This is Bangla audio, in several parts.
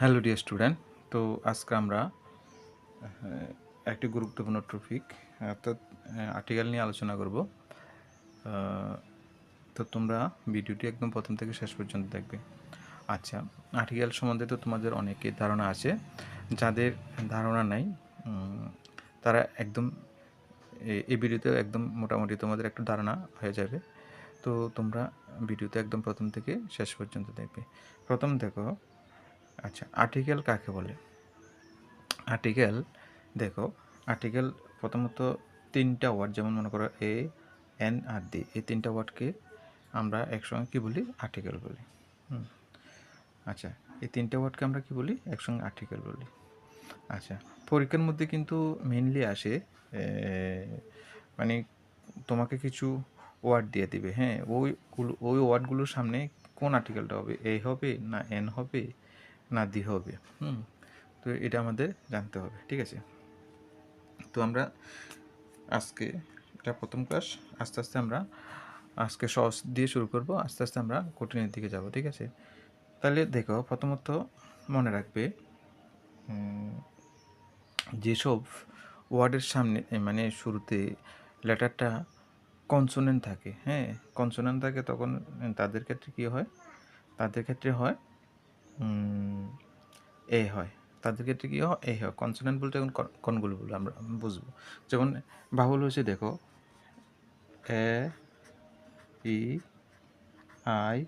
হ্যালো ডিয়ার স্টুডেন্ট, তো আজকে আমরা একটি গুরুত্বপূর্ণ টপিক অর্থাৎ আর্টিকেল নিয়ে আলোচনা করব। তো তোমরা ভিডিওটি একদম প্রথম থেকে শেষ পর্যন্ত দেখবে। আচ্ছা আর্টিকেল সম্বন্ধে তো তোমাদের অনেকের ধারণা আছে। যাদের ধারণা নাই তারা একদম এই ভিডিওতে একদম মোটামুটি তোমাদের একটু ধারণা হয়ে যাবে। তো তোমরা ভিডিওতে একদম প্রথম থেকে শেষ পর্যন্ত দেখবে। প্রথম দেখো আচ্ছা আর্টিকেল কাকে বলে? আর্টিকেল দেখো আর্টিকেল প্রথমত তিনটা ওয়ার্ড যেমন মনে করো এ এন আর ডি এই তিনটা ওয়ার্ডকে আমরা একসঙ্গে কি বলি? আর্টিকেল বলি। আচ্ছা এই তিনটা ওয়ার্ডকে আমরা কি বলি? একসঙ্গে আর্টিকেল বলি। আচ্ছা পরীক্ষার মধ্যে কিন্তু মেনলি আসে মানে তোমাকে কিছু ওয়ার্ড দিয়ে দিবে হ্যাঁ ওইগুলো ওই ওয়ার্ডগুলোর সামনে কোন আর্টিকেলটা হবে? এ হবে না এন হবে? না দি হবে। হুম। তো এটা আমাদের জানতে হবে ঠিক আছে? তো আমরা আজকে এটা প্রথম ক্লাস আস্তে আস্তে আমরা আজকে সহজ দিয়ে শুরু করব আস্তে আস্তে আমরা কঠিনের দিকে যাব ঠিক আছে? তাহলে দেখো প্রথমত মনে রাখবে যেসব ওয়ার্ডের সামনে মানে শুরুতে লেটারটা কনসোনেন্ট থাকে হ্যাঁ? কনসোনেন্ট থাকে তখন তাদের ক্ষেত্রে কী হয়? তাদের ক্ষেত্রে হয় এ হয়। তাদের ক্ষেত্রে কী হয়? এ হয়। কনসোনেন্ট বলতে এখন কন- কোনগুলো বলে আমরা বুঝব। যেমন বাহুল হয়েছে দেখো, এ, ই, আই,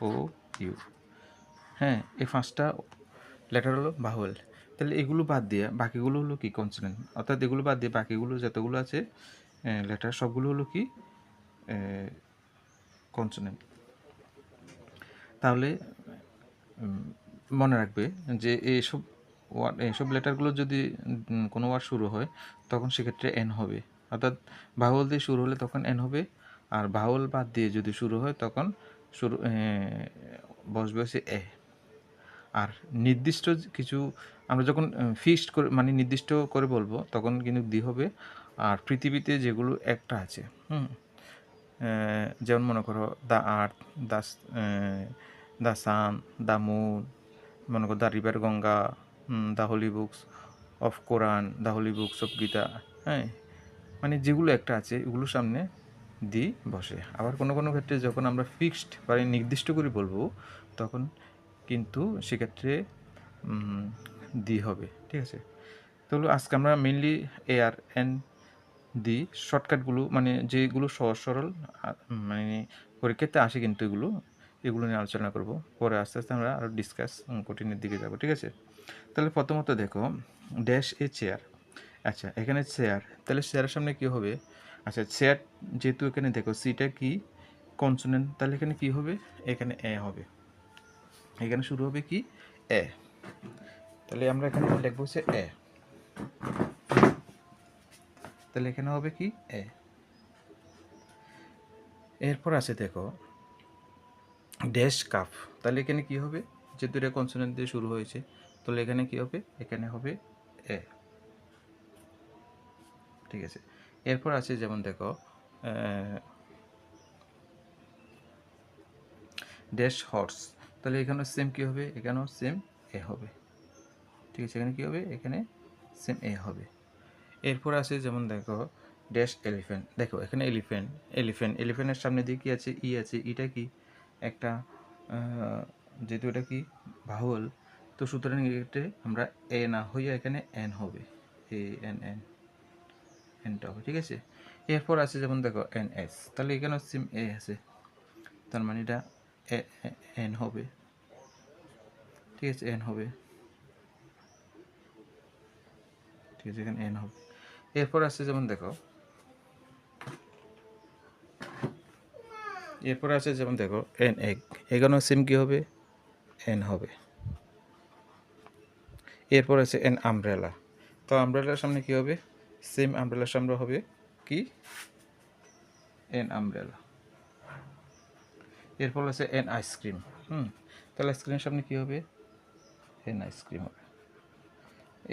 ও, ইউ। হ্যাঁ এই পাঁচটা লেটার হলো বাহুল। তাহলে এগুলো বাদ দিয়ে বাকিগুলো হলো কি কনসোনেন্ট অর্থাৎ এগুলো বাদ দিয়ে বাকিগুলো যতগুলো আছে লেটার সবগুলো হলো কি? কনসোনেন্ট তাহলে মনে রাখবে যে এইসব ওয়ার্ড এইসব লেটারগুলো যদি কোনো ওয়ার্ড শুরু হয়, তখন সেক্ষেত্রে এন হবে। অর্থাৎ বাহুল দিয়ে শুরু হলে তখন এন হবে, আর বাহুল বাদ দিয়ে যদি শুরু হয়, তখন শুরু বসবে হচ্ছে এ। আর নির্দিষ্ট কিছু, আমরা যখন ফিক্সড করে মানে নির্দিষ্ট করে বলব, তখন কিন্তু দি হবে। আর পৃথিবীতে যেগুলো একটা আছে, হুম যেমন মনে করো the earth the the sun, the moon, মনে করো the river Ganga the holy books of Quran, the holy books of Gita হ্যাঁ? মানে যেগুলো একটা আছে, এগুলোর সামনে দি বসে। আবার কোনো কোনো ক্ষেত্রে যখন আমরা ফিক্সড মানে নির্দিষ্ট করে বলব, তখন কিন্তু সেক্ষেত্রে দি হবে, ঠিক আছে? তো আজকে আমরা মেনলি এ আর এন দি শর্টকাটগুলো মানে যেগুলো সহজ সরল মানে পরীক্ষাতে আসে কিন্তু এগুলো এগুলো নিয়ে আলোচনা করব। পরে আস্তে আস্তে আমরা আরও ডিসকাস কঠিনের দিকে যাব, ঠিক আছে? তাহলে প্রথমত দেখো ড্যাশ এ চেয়ার আচ্ছা এখানে চেয়ার তাহলে চেয়ারের সামনে কি হবে? আচ্ছা চেয়ার যেহেতু এখানে দেখো সিটা কি? কনসোনেন্ট তাহলে এখানে কি হবে? এখানে এ হবে। এখানে শুরু হবে কি? এ তাহলে আমরা এখানে লিখব হচ্ছে এ তাহলে এখানে হবে কি? এ এরপর আছে দেখো ড্যাশ কাপ তাহলে এখানে কি হবে? যে দুটা কনসোনেন্ট দিয়ে শুরু হয়েছে, তাহলে এখানে কি হবে? এখানে হবে এ ঠিক আছে। এরপর আছে যেমন দেখো ড্যাশ হর্স তাহলে এখানেও সেম কী হবে? এখানেও সেম এ হবে। ঠিক আছে, এখানে কী হবে? এখানে সেম এ হবে। এরপর আছে যেমন দেখো ড্যাশ এলিফ্যান্ট দেখো, এখানে এলিফ্যান্ট এলিফ্যান্ট এলিফ্যান্টের সামনে দিয়ে কি আছে? ই আছে। ইটা কি? একটা যেহেতু এটা কি বাহুল তো সুতরাং এক্ষেত্রে আমরা এ না হইয়া এখানে এন হবে। এ, এন এন এনটা হবে, ঠিক আছে? এরপর আছে যেমন দেখো, এন, এস। তাহলে এখানে সিম এ আছে। তার মানে এটা এন হবে। ঠিক আছে, এন হবে। ঠিক আছে, এখানে এন হবে। এরপর আছে যেমন দেখো এরপর আছে যেমন দেখো এন এগ এখানেও সেম কী হবে? এন হবে। এরপর আছে এন আমব্রেলা তো আমব্রেলার সামনে কি হবে? সেম আমব্রেলার সামনে হবে কি? এন আমব্রেলা এরপর আছে এন আইসক্রিম হুম, তাহলে আইসক্রিমের সামনে কি হবে? এন আইসক্রিম হবে।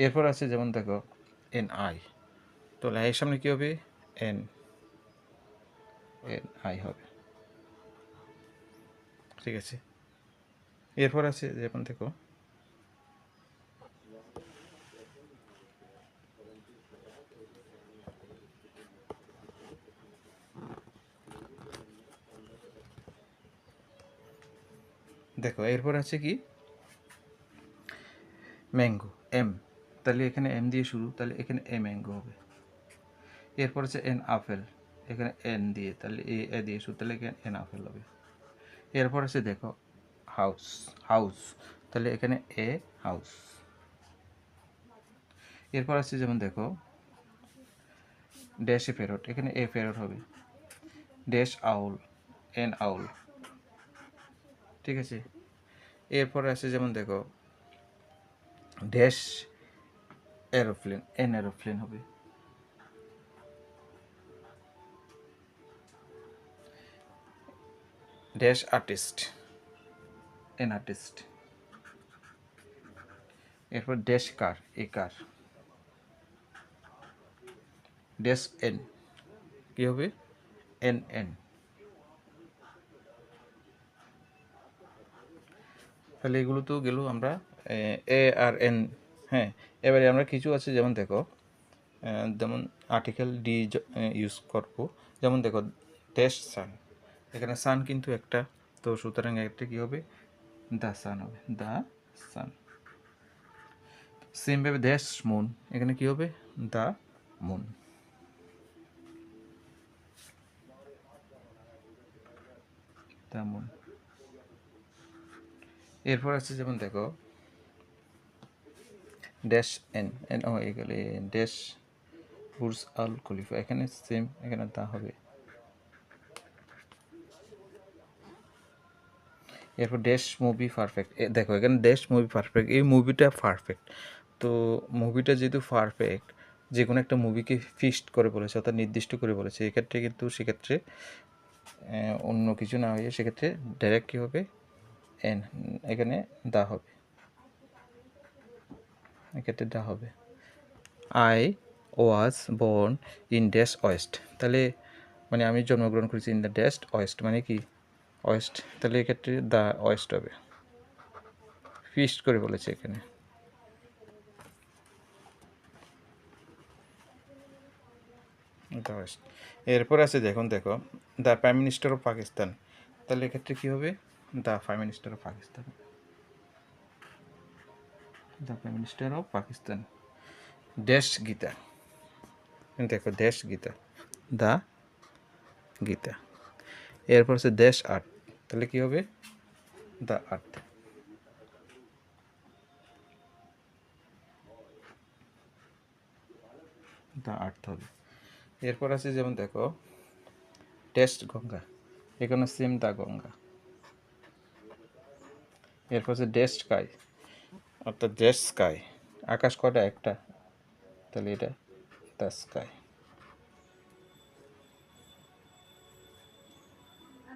এরপর আছে যেমন দেখো এন আই তো আইয়ের সামনে কি হবে? এন এন আই হবে। ঠিক আছে। এরপর আছে জাপান থেকে দেখো, এরপর আছে কি? Mango, M. তাহলে এখানে এম দিয়ে শুরু, তাহলে এখানে এ ম্যাঙ্গো হবে। এরপর আছে এন আপেল, এখানে এন দিয়ে, তাহলে এ এ দিয়ে শুরু, তাহলে এখানে এন আপেল হবে। এরপর আছে দেখো হাউস হাউস তাহলে এখানে এ হাউস এরপর আছে যেমন দেখো ড্যাশে ফেরট এখানে এ ফেরট হবে। ড্যাশ আউল এন আউল ঠিক আছে? এরপরে আছে যেমন দেখো ড্যাশ এরোপ্লেন এন এরোপ্লেন হবে। Dash artist, an artist. এরপর dash car, a car. Dash an. কী হবে? An an. তাহলে এগুলো তো গেল আমরা, এ আর এন। হ্যাঁ এবারে আমরা কিছু আছে, যেমন দেখো যেমন আর্টিকেল ডি ইউজ করব। যেমন দেখো, ড্যাশ সান। এখানে সান কিন্তু একটা। তো সুতরাং একটা কী হবে? দ্য সান হবে। দ্য সান সেমভাবে ড্যাশ মুন এখানে কী হবে? দ্য মুন দ্য মুন এরপর আছে যেমন দেখো ড্যাশ এন এন ও এগুলি ড্যাশ বুর্স আল খলিফা এখানে সেম এখানে তা হবে। এরপর ড্যাশ মুভি পারফেক্ট দেখো, এখানে ড্যাশ মুভি পারফেক্ট এই মুভিটা পারফেক্ট তো মুভিটা যেহেতু পারফেক্ট যে কোনো একটা মুভিকে ফিক্সড করে বলেছে, অর্থাৎ নির্দিষ্ট করে বলেছে, এক্ষেত্রে কিন্তু সেক্ষেত্রে অন্য কিছু না হয়ে সেক্ষেত্রে ডাইরেক্ট কী হবে? এন এখানে দা হবে। এক্ষেত্রে দা হবে। I was born in dash west তাহলে মানে আমি জন্মগ্রহণ করেছি ইন দ্য ড্যাশ ওয়েস্ট মানে কি? ওয়েস্ট, তাহলে এক্ষেত্রে দ্য ওয়েস্ট হবে। ফিস্ট করে বলেছে এখানে। The west. এরপর আছে দেখুন, দেখো the prime minister of Pakistan. তাহলে এক্ষেত্রে কী হবে? The prime minister of Pakistan. The prime minister of Pakistan. দেশ গীতা। দেখো, দেশ গীতা। দ্য গীতা। এরপর হচ্ছে দেশ আর্ট তাহলে কি হবে? দ্য আর্ট দ্য আর্ট হবে। এরপর আছে যেমন দেখো টেস্ট গঙ্গা। এখানে সেম দা গঙ্গা। এরপর আছে ডেস্ট স্কাই অর্থাৎ ডেস্ট স্কাই আকাশ কটা একটা। তাহলে এটা দ্য স্কাই